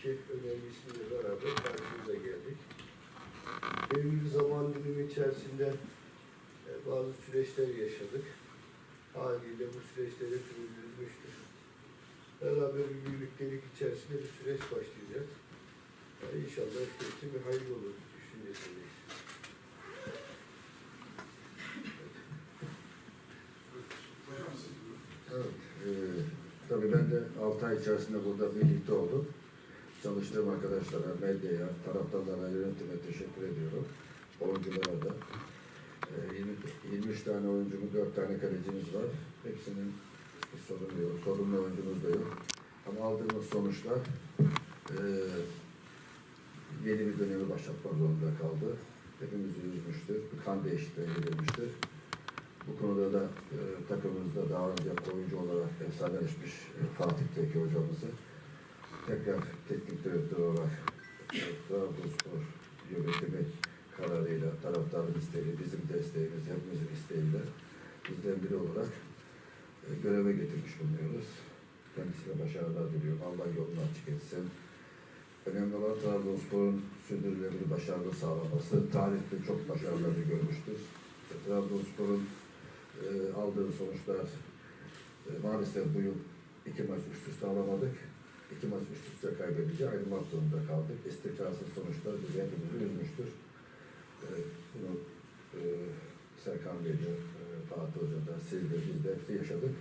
iki önemlisiyle beraber karşınıza geldik. Belirli zaman dilimi içerisinde e, bazı süreçler yaşadık. Haliyle bu süreçler üzmüştür. Beraber bir birliktelik içerisinde bir süreç başlayacak. Yani inşallah herkes için bir hayırlı olur düşüncesindeyiz. Evet, e, tabii ben de 6 ay içerisinde burada birlikte oldum. Çalıştığım arkadaşlara, medyaya, taraftarlara, yönetime teşekkür ediyorum. Oyunculara da. E, 20, 23 tane oyuncumuz, 4 tane kalecimiz var. Hepsinin bir sorunu yok, sorunlu oyuncumuz da yok. Ama aldığımız sonuçlar e, yeni bir dönemi başlatmak zorunda kaldı. Hepimizi üzmüştür. Bir kan değişikliğine gidilmiştir. Bu konuda da e, takımımızda daha önce oyuncu olarak efsaneleşmiş e, Fatih Teki hocamızı tekrar teknik direktör olarak Trabzonspor yönetimi kararıyla, taraftarın isteği, bizim desteğimiz, hepimizin isteğiyle bizden biri olarak e, göreve getirmiş bulunuyoruz. Kendisine başarılar diliyorum. Allah yolunu açık etsin. Önemli olan Trabzonspor'un sürdürülebilir başarılı sağlaması. Tarihte çok başarılarını görmüştür. E, Trabzonspor'un e, aldığı sonuçlar e, maalesef bu yıl iki maç üst üste alamadık. İki maç üst üste kaybedince ayrılmak zorunda kaldık. İstikrarsız sonuçlar bizi hepimizi üzmüştür. E, bunu e, Serkan Bey'de, e, Fatih Hoca'da, siz de biz de hepsi yaşadık.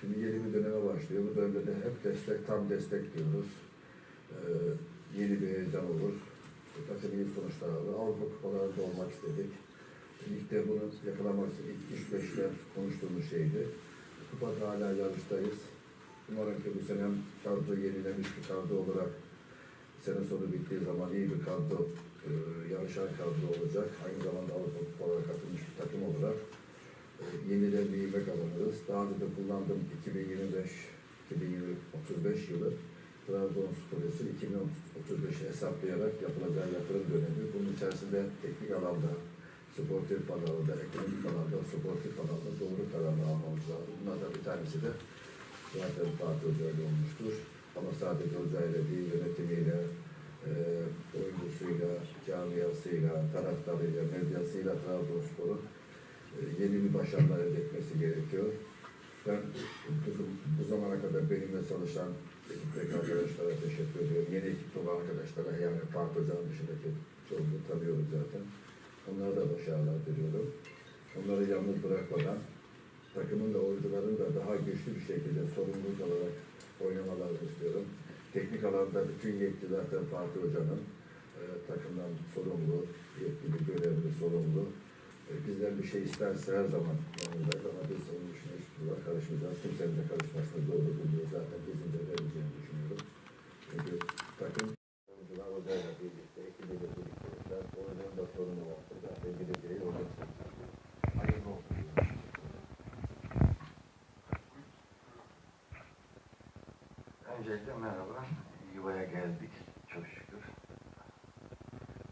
Şimdi yeni bir döneme başlıyor. Bu dönemde de hep destek, tam destek diyoruz. E, yeni bir heyecan olur. Takım iyi sonuçlar alır. Avrupa kupalarında olmak istedik. Ligde bunu yakalamak için ilk üç beşte konuştuğumuz şeydi. Kupada hala yarıştayız. Umarım ki bu sene kadro yenilemiş bir kadro olarak sene sonu bittiği zaman iyi bir kadro, e, yarışan kadro olacak. Aynı zamanda Avrupa kupalara katılmış bir takım olarak e, yeniden bir ivme kazanırız. Daha önce de kullandığım 2025-2035 yılı Trabzonspor için 2035'i hesaplayarak yapılacağı yatırım dönemi. Bunun içerisinde teknik alanda, sportif alanda, ekonomik alanda, sportif alanda doğru kararlar almamız lazım. Bunlardan bir tanesi de zaten Fatih Hoca ile olmuştur. Ama sadece Hoca ile değil, yönetimiyle, e, oyuncusuyla, camiasıyla, taraftarıyla, medyasıyla Trabzonspor'un e, yeni bir başarılar elde etmesi gerekiyor. Ben bu, zamana kadar benimle çalışan ekipteki arkadaşlara teşekkür ediyorum. Yeni ekipte olan arkadaşlara yani Fatih Hoca'nın dışındaki çoğunu tanıyorum zaten. Onlara da başarılar diliyorum. Onları yalnız bırakmadan takımın da oyuncuların da daha güçlü bir şekilde sorumluluk alarak oynamalarını istiyorum. Teknik alanda bütün yetki zaten Fatih Hoca'nın e, takımdan sorumlu, yetkili, görevli, sorumlu. E, bizden bir şey isterse her zaman yanındayız ama biz onun işine hiçbir karışmayacağız. Kimsenin de karışmasını doğru buluyor. Zaten bizim de vereceğini düşünüyorum. Çünkü takım oyuncular hocayla birlikte, ekibiyle birlikte. Ben oyuncunun da sorunu var. Zaten gideceği orada. Hayırlı olsun. Öncelikle merhaba. Yuvaya geldik. Çok şükür.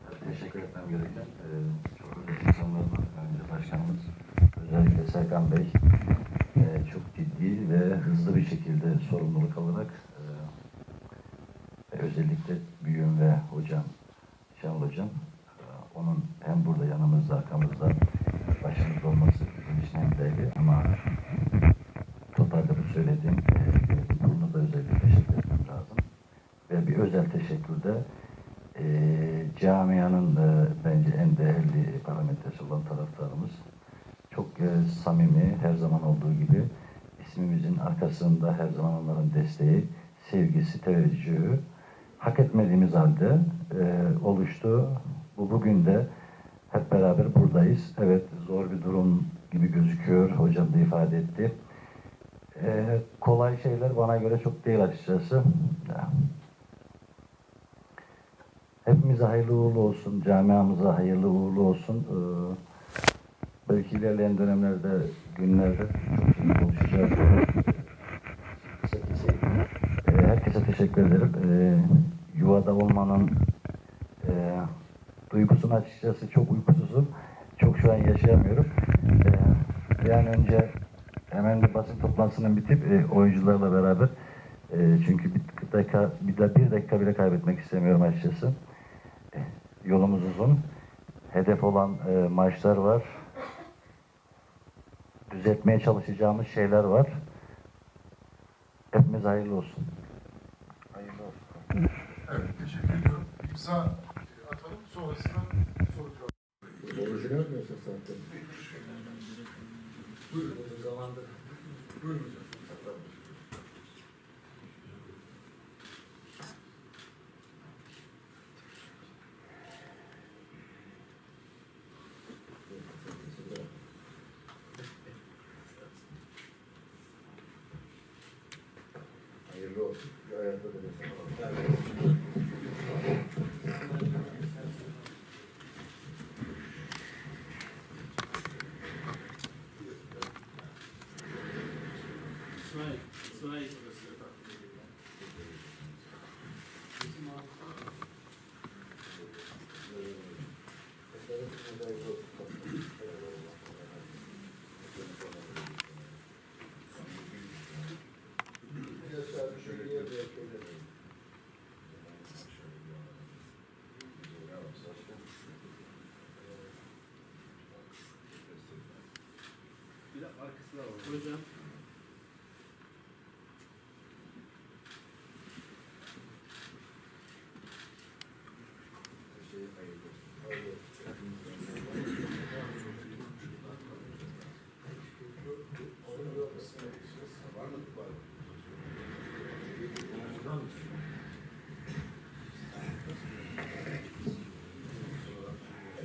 Tabii Teşekkür etmem gereken e, çok özel insanlardan önce başkanımız özellikle Serkan Bey e, çok ciddi ve hızlı bir şekilde sorumluluk alarak e, özellikle büyüğüm ve hocam Şenol hocam e, onun hem burada yanımızda arkamızda başımızda olması bizim için hem değerli ama bu söylediğim e, bunu da özellikle teşekkür etmem lazım. Ve bir özel teşekkür de e, camianın e, bence en değerli parametresi olan taraftarımız. E, samimi, her zaman olduğu gibi ismimizin arkasında her zaman onların desteği, sevgisi, teveccühü hak etmediğimiz halde e, oluştu. Bu bugün de hep beraber buradayız. Evet zor bir durum gibi gözüküyor. Hocam da ifade etti. Ee, kolay şeyler bana göre çok değil açıkçası. Hepimize hayırlı uğurlu olsun, camiamıza hayırlı uğurlu olsun. Ee, belki ilerleyen dönemlerde, günlerde konuşacağız. Ee, herkese teşekkür ederim. Ee, yuvada olmanın e, duygusunu açıkçası çok uykusuzum. Çok şu an yaşayamıyorum. Ee, bir an önce hemen bir basın toplantısının bitip e, oyuncularla beraber e, çünkü bir dakika, bir, de, bir dakika bile kaybetmek istemiyorum açıkçası. Yolumuz uzun. Hedef olan e, maçlar var. Düzeltmeye çalışacağımız şeyler var. Hepimiz hayırlı olsun. Hayırlı olsun. Evet, teşekkür ediyorum. İmza atalım, sonrasında soru cevap. Orijinal mi yoksa sahte? Buyurun. Uzun zamandır Buyurun hocam. Hayırlı olsun. Bir ayakta da mesela. İsmail, İsmail burası takdim ediyor. yaşar bir şey yer şöyle. De arkası da var. Hocam.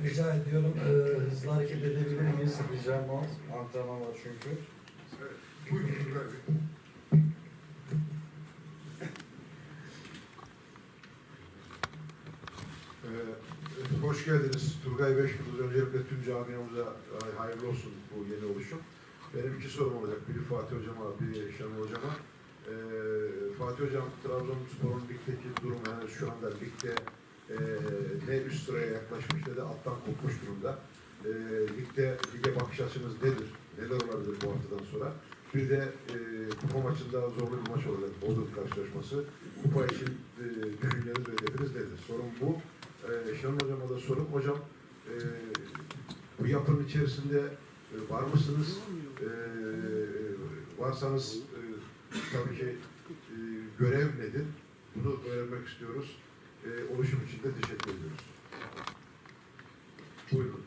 Rica ediyorum e, hızlı hareket edebilir miyiz? Ricam o. Antrenman var çünkü. İki sorum olacak. Biri Fatih Hocam'a, biri Şenol Hocam'a. Ee, Fatih Hocam, Trabzonspor'un ligdeki durumu yani şu anda ligde e, ne üst sıraya yaklaşmış ne de alttan kopmuş durumda. E, ligde, lige bakış açınız nedir? Neler olabilir bu haftadan sonra? Bir de e, kupa maçında zorlu bir maç olacak. Bodrum karşılaşması. Kupa için e, düşünceniz ve hedefiniz nedir? Sorun bu. E, Şenol Hocam'a da sorum. Hocam e, bu yapının içerisinde e, var mısınız? E, varsanız e, tabii ki e, görev nedir? Bunu öğrenmek istiyoruz. E, oluşum için de teşekkür ediyoruz. Buyurun.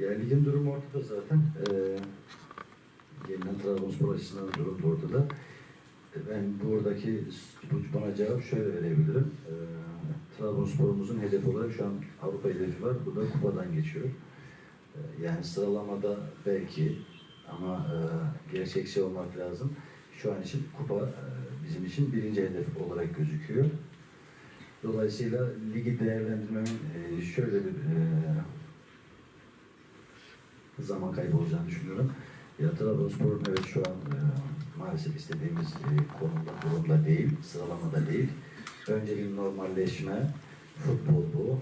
Ya ligin durumu ortada zaten. Ee, gelinen Trabzonspor açısından durum da ortada. Ee, Ben buradaki bu- bana cevap şöyle verebilirim. Ee, Trabzonspor'umuzun hedefi olarak şu an Avrupa hedefi var. Bu da kupadan geçiyor. Ee, yani sıralamada belki ama e, gerçekçi olmak lazım. Şu an için kupa e, bizim için birinci hedef olarak gözüküyor. Dolayısıyla ligi değerlendirmemin e, şöyle bir zaman kaybı olacağını düşünüyorum. Ya Trabzonspor'un evet şu an maalesef istediğimiz konumda, durumda değil, sıralamada değil. Önce bir normalleşme, futbol bu.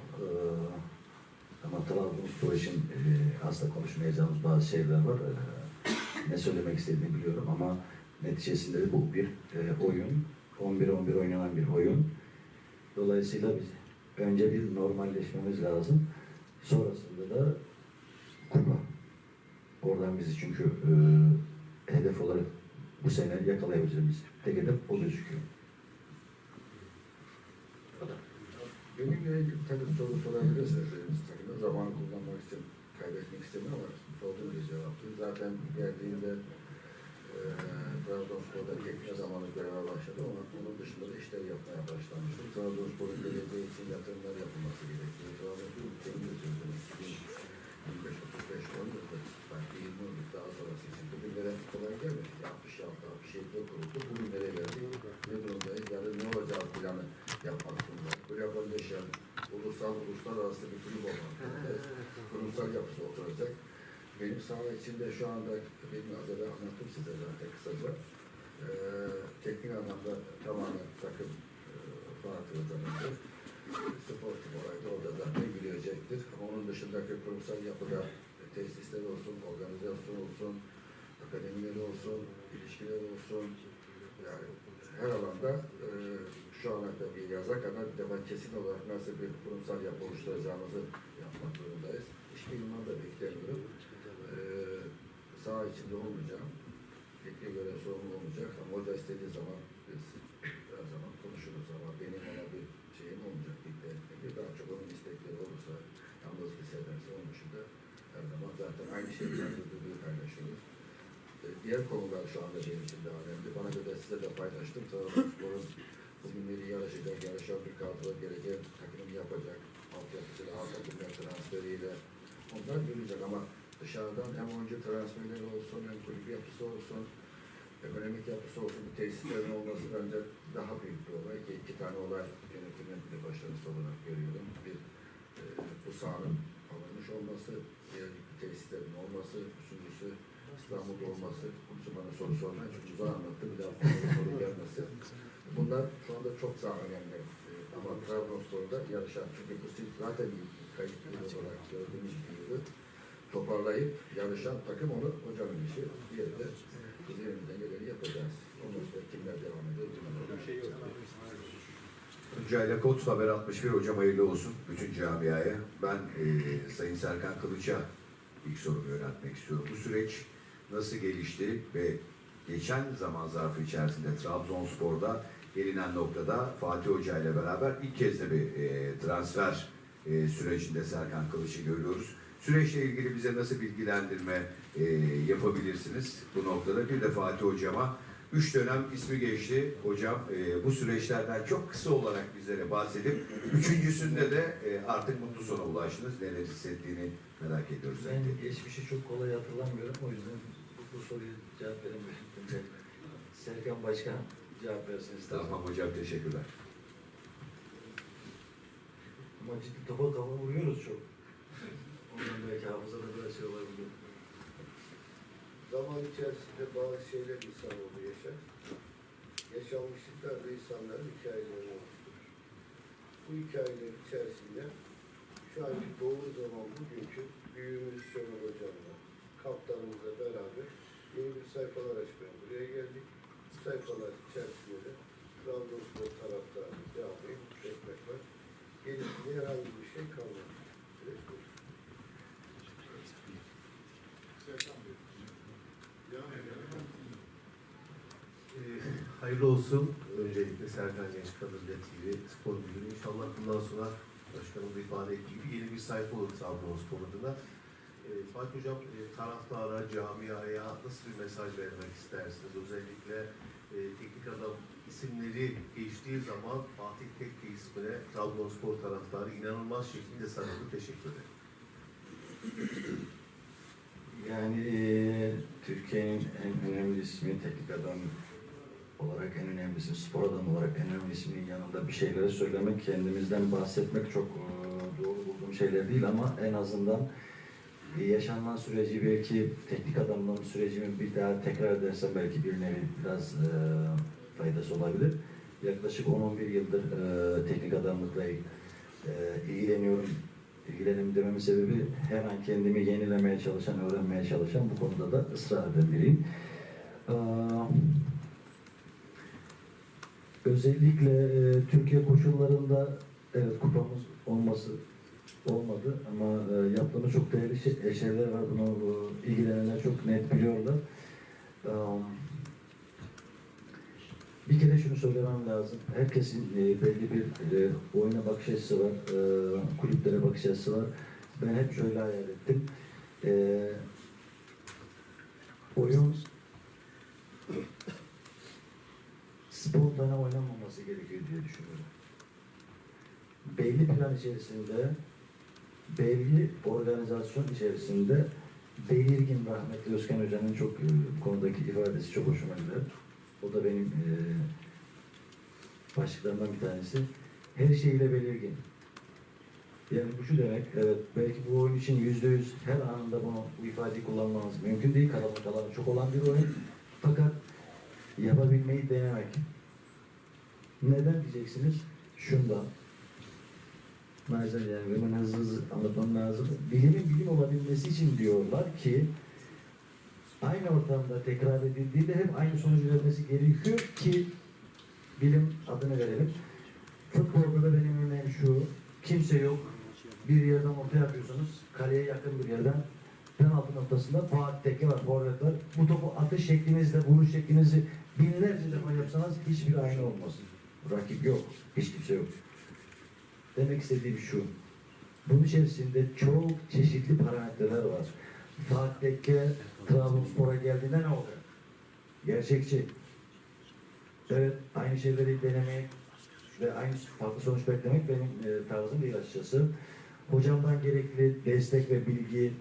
Ama Trabzonspor için e, asla konuşmayacağımız bazı şeyler var. E, ne söylemek istediğimi biliyorum ama neticesinde de bu bir e, oyun. 11-11 oynanan bir oyun. Dolayısıyla biz önce bir normalleşmemiz lazım. Sonrasında da kupa. Oradan bizi çünkü e, hedef olarak bu sene yakalayabileceğimiz tek hedef o gözüküyor. Benimle ilgili tabii soru sorabilirsiniz. Zaman kullanmak için kaybetmek istemiyorum ama sorduğunuz cevaptı. Zaten geldiğimde e, Trabzonspor'da tekne zamanı göreve başladı ama onun dışında da işler yapmaya başlamıştım. Trabzonspor'un geleceği için yatırımlar yapılması gerekiyor. Trabzonspor ülkenin götürdüğünüz 25-35 10 yıldır, belki 20 yıldır daha sonrası için bugünlere kolay gelmedi. 66, 67'de kuruldu. Bugünlere geldik. Ne durumdayız? Yarın ne olacağı planı yapmak durumunda. Globalleşen, ulusal, uluslararası bir olmak durumundayız. Kurumsal yapısı oturacak. Benim saha içinde şu anda, benim az evvel anlattım size zaten kısaca. Ee, teknik anlamda tamamen takım e, Fatih Hoca'nındır. Sportif olarak da orada zaten yürüyecektir. Ama onun dışındaki kurumsal yapıda tesisler olsun, organizasyon olsun, akademileri olsun, ilişkiler olsun, Yani her alanda e, şu ana kadar bir yazak ama bir de ben kesin olarak nasıl bir kurumsal yapı oluşturacağımızı yapmak zorundayız. Yıldan da beklemiyorum. E, saha içinde olmayacağım. Fikri göre sorumlu olmayacak ama hoca istediği zaman biz her zaman konuşuruz ama benim ona bir şeyim olmayacak. Ligde bir daha çok onun istekleri olursa yalnız hissederse onun dışında her zaman zaten aynı şeyi düdüğü paylaşıyoruz. Diğer konular şu anda benim için daha önemli. Bana göre size de paylaştım. Trabzonspor'un bugünleri yarışacak, yarışan bir kadro geleceğe takımını yapacak. Altyapısıyla, alt takımlar transferiyle onlar görülecek ama dışarıdan hem oyuncu transferleri olsun, hem kulüp yapısı olsun, ekonomik yapısı olsun, bu tesislerin olması bence daha büyük bir olay ki iki tane olay yönetimin bir başarısı olarak görüyorum. Bir, e, bu sahanın alınmış olması, diğer tesislerin olması, üçüncüsü İstanbul'da olması, için bana soru sormayın çünkü uzağa anlattı, bir daha soru gelmesi. Bunlar şu anda çok daha önemli. E, Ama Trabzonspor'da yarışan, çünkü bu sil zaten bir kayıp yılı olarak gördüğümüz bir yılı toparlayıp yarışan takım onu hocanın işi. Diğeri de biz elimizden geleni yapacağız. Ondan sonra kimler devam ediyor, kimler bir şey yok. Tuncay'la Koç Haber 61 hocam hayırlı olsun bütün camiaya. Ben e, Sayın Serkan Kılıç'a ilk sorumu yöneltmek istiyorum. Bu süreç nasıl gelişti ve geçen zaman zarfı içerisinde Trabzonspor'da gelinen noktada Fatih Hoca ile beraber ilk kez de bir e, transfer e, sürecinde Serkan Kılıç'ı görüyoruz. Süreçle ilgili bize nasıl bilgilendirme e, yapabilirsiniz bu noktada? Bir de Fatih Hocama Üç dönem ismi geçti hocam. E, bu süreçlerden çok kısa olarak bizlere bahsedip üçüncüsünde de e, artık mutlu sona ulaştınız. Neler hissettiğini merak ediyoruz. Ben geçmişi çok kolay hatırlamıyorum. O yüzden bu, soruya cevap. Şimdi Serkan Başkan cevap versin istersen. Tamam hocam teşekkürler. Ama ciddi topa kafa vuruyoruz çok. Ondan belki hafızada biraz şey olabilir. Zaman içerisinde bazı şeyler insanoğlu yaşar. Yaşanmışlıklar da insanların hikayelerini oluşturur. Bu hikayeler içerisinde şu anki doğru zaman bugünkü büyüğümüz Şenol Hocam'la, kaptanımızla beraber yeni bir sayfalar açmaya buraya geldik. Sayfalar içerisinde de Trabzonspor taraftarı camiyi mutlu etmek var. Gerisinde herhangi bir şey kalmadı. Süreç bu. Ee, hayırlı olsun. Öncelikle Serkan Genç Kadırga TV Spor Müdürü. İnşallah bundan sonra başkanım da ifade ettiği gibi yeni bir sayfa olur Trabzonspor adına. Fatih Hocam e, taraftara, camiaya nasıl bir mesaj vermek istersiniz? Özellikle e, teknik adam isimleri geçtiği zaman Fatih Tekke ismine Trabzonspor taraftarı inanılmaz şekilde sarıldı. Teşekkür ederim. Yani eee, Türkiye'nin en önemli ismi teknik adam olarak en önemlisi, spor adamı olarak en önemli isminin yanında bir şeyleri söylemek, kendimizden bahsetmek çok doğru bulduğum şeyler değil ama en azından yaşanan süreci belki teknik adamlığın sürecimi bir daha tekrar edersem belki bir nevi biraz eee, faydası olabilir. Yaklaşık 10-11 yıldır eee, teknik adamlıkla eee, ilgileniyorum ilgilenim dememin sebebi her an kendimi yenilemeye çalışan, öğrenmeye çalışan bu konuda da ısrar eden biriyim. Ee, özellikle e, Türkiye koşullarında evet kupamız olması olmadı ama e, yaptığımız çok değerli şey- şeyler var. Bunu e, ilgilenenler çok net biliyorlar. Ee, bir kere şunu söylemem lazım. Herkesin e, belli bir e, oyuna bakış açısı var, e, kulüplere bakış açısı var. Ben hep şöyle hayal ettim. E, oyun spontane oynanmaması gerekiyor diye düşünüyorum. Belli plan içerisinde, belli organizasyon içerisinde belirgin rahmetli Özkan Hoca'nın çok e, konudaki ifadesi çok hoşuma gider. O da benim e, başlıklarımdan bir tanesi. Her şeyiyle belirgin. Yani bu şu demek, evet belki bu oyun için yüzde yüz her anında bunu bu ifadeyi kullanmamız mümkün değil. Karanlık alanı çok olan bir oyun. Fakat yapabilmeyi denemek. Neden diyeceksiniz? Şundan. Maalesef yani hemen hızlı hızlı anlatmam lazım. Bilimin bilim olabilmesi için diyorlar ki aynı ortamda tekrar edildiğinde hep aynı sonucu vermesi gerekiyor ki bilim adını verelim. Futbolda da benim önerim şu, kimse yok. Bir yerden orta yapıyorsunuz, kaleye yakın bir yerden penaltı noktasında Fatih Tekke var, forvet var. Bu topu atış şeklinizle, vuruş şeklinizi binlerce defa yapsanız hiçbir aynı olmaz. Rakip yok, hiç kimse yok. Demek istediğim şu, bunun içerisinde çok çeşitli parametreler var. Fatih Tekke Trabzonspor'a geldiğinde ne oldu? Gerçekçi. Evet, aynı şeyleri denemek ve aynı farklı sonuç beklemek benim e, tarzım değil açıkçası. Hocamdan gerekli destek ve bilgi,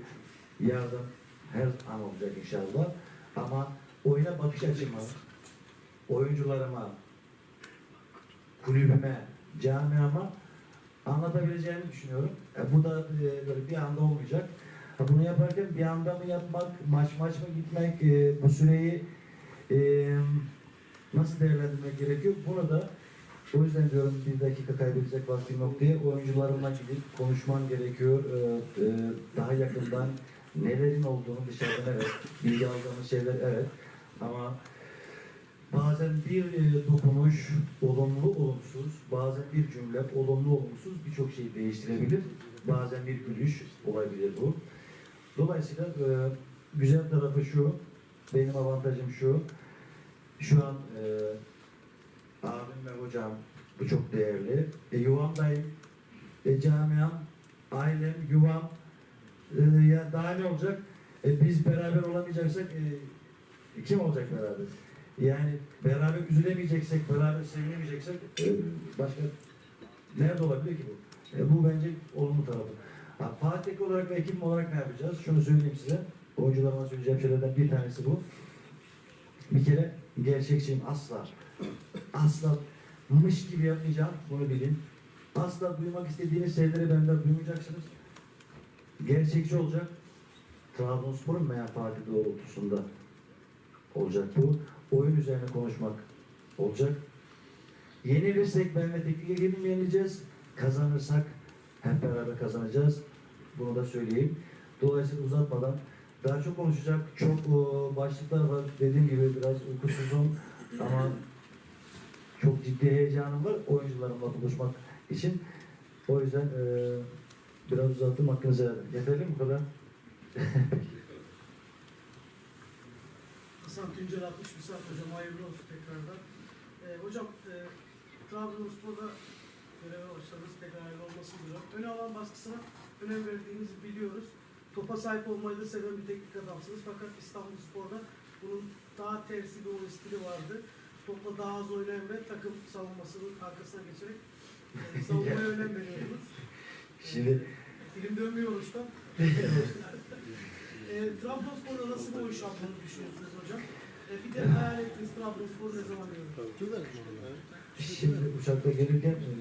yardım her an olacak inşallah. Ama oyuna bakış açıma, oyuncularıma, kulübüme, camiama anlatabileceğimi düşünüyorum. E, bu da e, böyle bir anda olmayacak. Ha, bunu yaparken bir anda mı yapmak, maç maç mı gitmek, e, bu süreyi e, nasıl değerlendirmek gerekiyor? Bunu da o yüzden diyorum bir dakika kaybedecek vaktim yok diye oyuncularımla gidip konuşman gerekiyor. E, e, daha yakından nelerin olduğunu dışarıdan evet, bilgi aldığımız şeyler evet. Ama bazen bir e, dokunuş olumlu olumsuz, bazen bir cümle olumlu olumsuz birçok şeyi değiştirebilir. Bazen bir gülüş olabilir bu. Dolayısıyla e, güzel tarafı şu, benim avantajım şu, şu an e, abim ve hocam bu çok değerli. E, yuvamdayım, e, camiam, ailem, yuvam, e, ya daha ne olacak? E, biz beraber olamayacaksak e, kim olacak beraber? Yani beraber üzülemeyeceksek, beraber sevinemeyeceksek e, başka nerede olabilir ki bu? E, bu bence olumlu tarafı. Ha, Fatih olarak ve ekip olarak ne yapacağız? Şunu söyleyeyim size. Oyuncularıma söyleyeceğim şeylerden bir tanesi bu. Bir kere gerçekçiyim asla. Asla mış gibi yapmayacağım. Bunu bilin. Asla duymak istediğiniz şeyleri benden duymayacaksınız. Gerçekçi olacak. Trabzonspor'un menfaati doğrultusunda olacak bu. Oyun üzerine konuşmak olacak. Yenilirsek ben ve teknik ekibim yenileceğiz. Kazanırsak hep beraber kazanacağız. Bunu da söyleyeyim. Dolayısıyla uzatmadan daha çok konuşacak çok e, başlıklar var. Dediğim gibi biraz uykusuzum ama çok ciddi heyecanım var oyuncularımla buluşmak için. O yüzden e, biraz uzattım hakkınızı edin. Yeterli mi bu kadar? Hasan Tuncel 60 Misal Hocam hayırlı olsun tekrardan. Ee, hocam e, Trabzonspor'da göreve başladınız tekrar hayırlı olmasını diliyorum. Öne alan baskısına önem verdiğinizi biliyoruz. Topa sahip olmayı da seven bir teknik adamsınız. Fakat İstanbul Spor'da bunun daha tersi bir oyun stili vardı. Topla daha az oynayan ve takım savunmasının arkasına geçerek e, savunmaya önem veriyorsunuz. Şimdi Dilim dönmüyor usta. e, Trabzonspor'da nasıl bir oyun şablonu düşünüyorsunuz hocam? E, bir de hayal ettiğiniz Trabzonspor'u ne zaman görüyorsunuz? Şimdi uçakta gelirken e,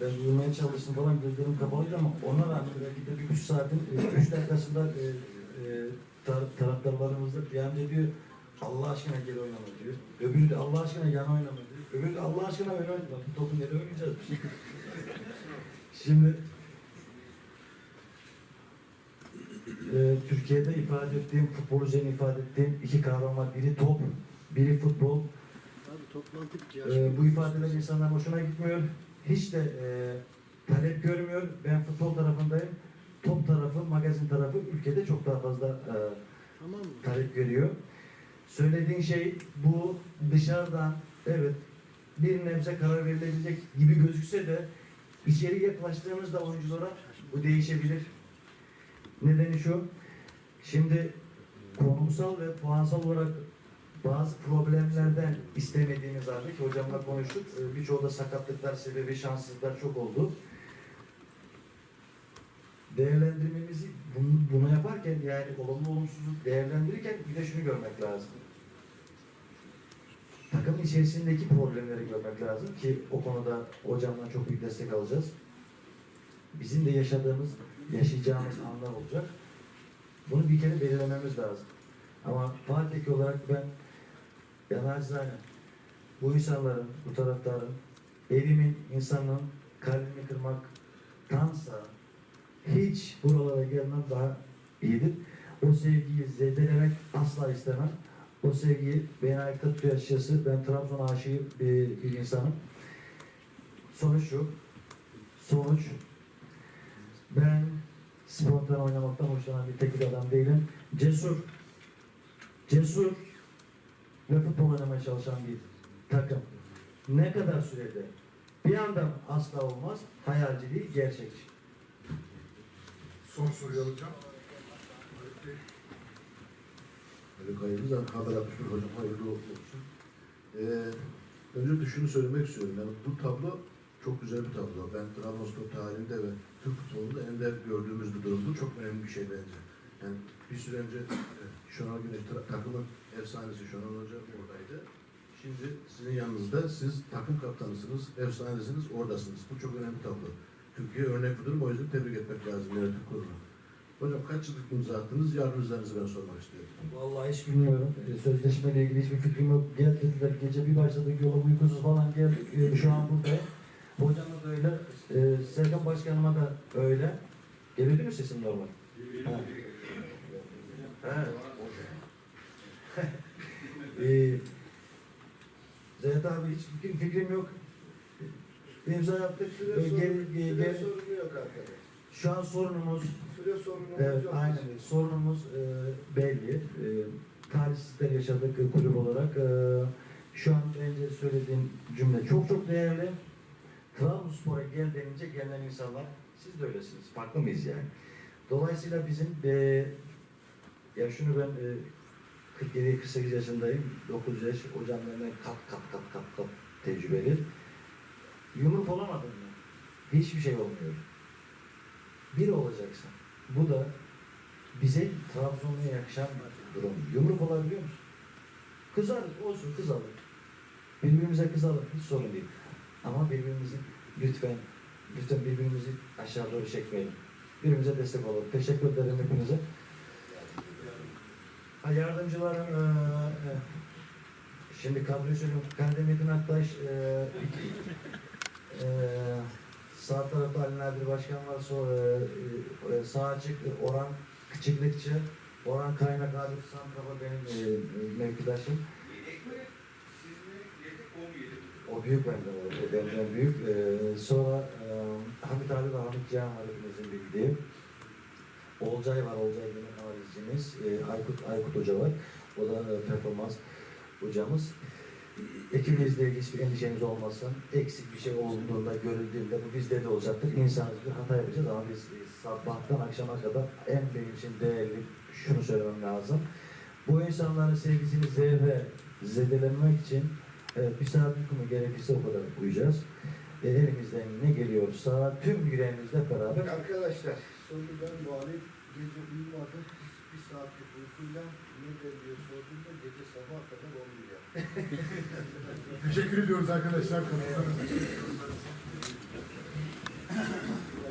ben uyumaya çalıştım falan gözlerim kapalıydı ama ona rağmen belki de bir üç saatin e, üç dakikasında e, e, tar taraftarlarımız da bir amca diyor Allah aşkına geri oynama diyor. Öbürü de Allah aşkına yan oynama diyor. Öbürü de Allah aşkına öyle oynama. Bu topu nereye oynayacağız? Şimdi e, Türkiye'de ifade ettiğim, futbol üzerine ifade ettiğim iki kavram var. Biri top, biri futbol. Abi toplantı Ee, bu ifadeler insanlar hoşuna gitmiyor. Hiç de e, talep görmüyor. Ben futbol tarafındayım. Top tarafı, magazin tarafı ülkede çok daha fazla e, Tamam talep görüyor. Söylediğin şey bu dışarıdan evet bir nebze karar verilebilecek gibi gözükse de içeri yaklaştığımızda oyunculara bu değişebilir. Nedeni şu, şimdi konumsal ve puansal olarak bazı problemlerden istemediğimiz ki hocamla konuştuk. e, Birçoğu da sakatlıklar sebebi şanssızlıklar çok oldu. Değerlendirmemizi bunu, yaparken yani olumlu olumsuzluk değerlendirirken bir de şunu görmek lazım. Takımın içerisindeki problemleri görmek lazım ki o konuda hocamdan çok büyük destek alacağız. Bizim de yaşadığımız, yaşayacağımız anlar olacak. Bunu bir kere belirlememiz lazım. Ama Fatih olarak ben yani acizane bu insanların, bu taraftarın, evimin, insanın kalbini kırmaktansa hiç buralara gelmem daha iyidir. O sevgiyi zedelemek asla istemem. O sevgiyi beni ayakta tutuyor açıkçası. Ben Trabzon aşığı bir, bir insanım. Sonuç şu. Sonuç. Ben spontan oynamaktan hoşlanan bir teknik adam değilim. Cesur. Cesur ve futbol oynamaya çalışan bir takım. Ne kadar sürede? Bir anda asla olmaz. Hayalci değil, gerçekçi. Son soruyu alacağım. Haluk hayırlı haber 61 hocam hayırlı olsun. Ee, önce de şunu söylemek istiyorum. Yani bu tablo çok güzel bir tablo. Ben Trabzonspor tarihinde ve Türk futbolunda ender gördüğümüz bir durum. Bu çok önemli bir şey bence. Yani bir süre önce e, Şenol Güneş takımın efsanesi Şenol Hoca oradaydı. Şimdi sizin yanınızda siz takım kaptanısınız, efsanesiniz, oradasınız. Bu çok önemli tablo. Türkiye örnek bir durum. O yüzden tebrik etmek lazım yönetim kurulu. Hocam kaç yıllık imza attınız? Yardımcılarınızı ben sormak istiyorum. Vallahi hiç bilmiyorum. Ee, Sözleşmeyle ilgili hiçbir fikrim yok. Gel dediler gece bir başladık yola uykusuz falan geldik. Ee, Şu an buradayım. Hocama da öyle. Ee, Serkan Başkanıma da öyle. Değil mi sesim normal? Ha. Ha. ee, Zeynep abi hiç fikrim, fikrim yok. İmza yaptık. Süre Ee, sorunu, gel- süre gel- sorunu yok arkadaş. Şu an sorunumuz Süre sorunumuz Evet, yok. aynen. Sorunumuz e, belli. E, talihsizlikler yaşadık e, kulüp olarak. E, şu an önce söylediğim cümle çok çok değerli. Trabzonspor'a gel denince gelen insanlar, siz de öylesiniz. Farklı mıyız yani? Dolayısıyla bizim e, ya şunu ben e, 47-48 yaşındayım. 9 yaş. Hocam benden kat kat kat kat kat tecrübeli. Yumruk olamadım ben. Hiçbir şey olmuyor. Bir olacaksın. Bu da bize Trabzon'a yakışan durum. Yumruk olabiliyor musun? Kızarız, olsun kızalım. Birbirimize kızalım, hiç sorun değil. Ama birbirimizi lütfen, lütfen birbirimizi aşağı doğru çekmeyelim. Birbirimize destek olalım. Teşekkür ederim hepinize. Ha, eee, eee, şimdi kadroyu söylüyorum. Kande Metin Aktaş, eee, eee, Sağ tarafta Ali Nadir Başkan var. Sonra e, e, sağ açık e, Orhan Küçüklikçi. Orhan Kaynak abi Santraf'a benim e, e, mevkidaşım. O büyük benden, o benden büyük. E, sonra e, Hamit abi ve Hamit Cihan var hepimizin bildiği. Olcay var, Olcay benim analizcimiz. E, Aykut, Aykut Hoca var. O da e, performans hocamız. Ekibimizle ilgili hiçbir endişeniz olmasın. Eksik bir şey olduğunda, görüldüğünde bu bizde de olacaktır. İnsanız bir hata yapacağız ama biz e, sabahtan akşama kadar en benim için değerli şunu söylemem lazım. Bu insanların sevgisini zerre zedelemek için bir saat tutumu gerekirse o kadar uyacağız. E, elimizden ne geliyorsa tüm yüreğimizle beraber. Arkadaşlar, sorudan bağlı gece uyumadım. Bir saatlik uykuyla ne diye sorduğumda gece sabah kadar olmuyor. Teşekkür ediyoruz arkadaşlar.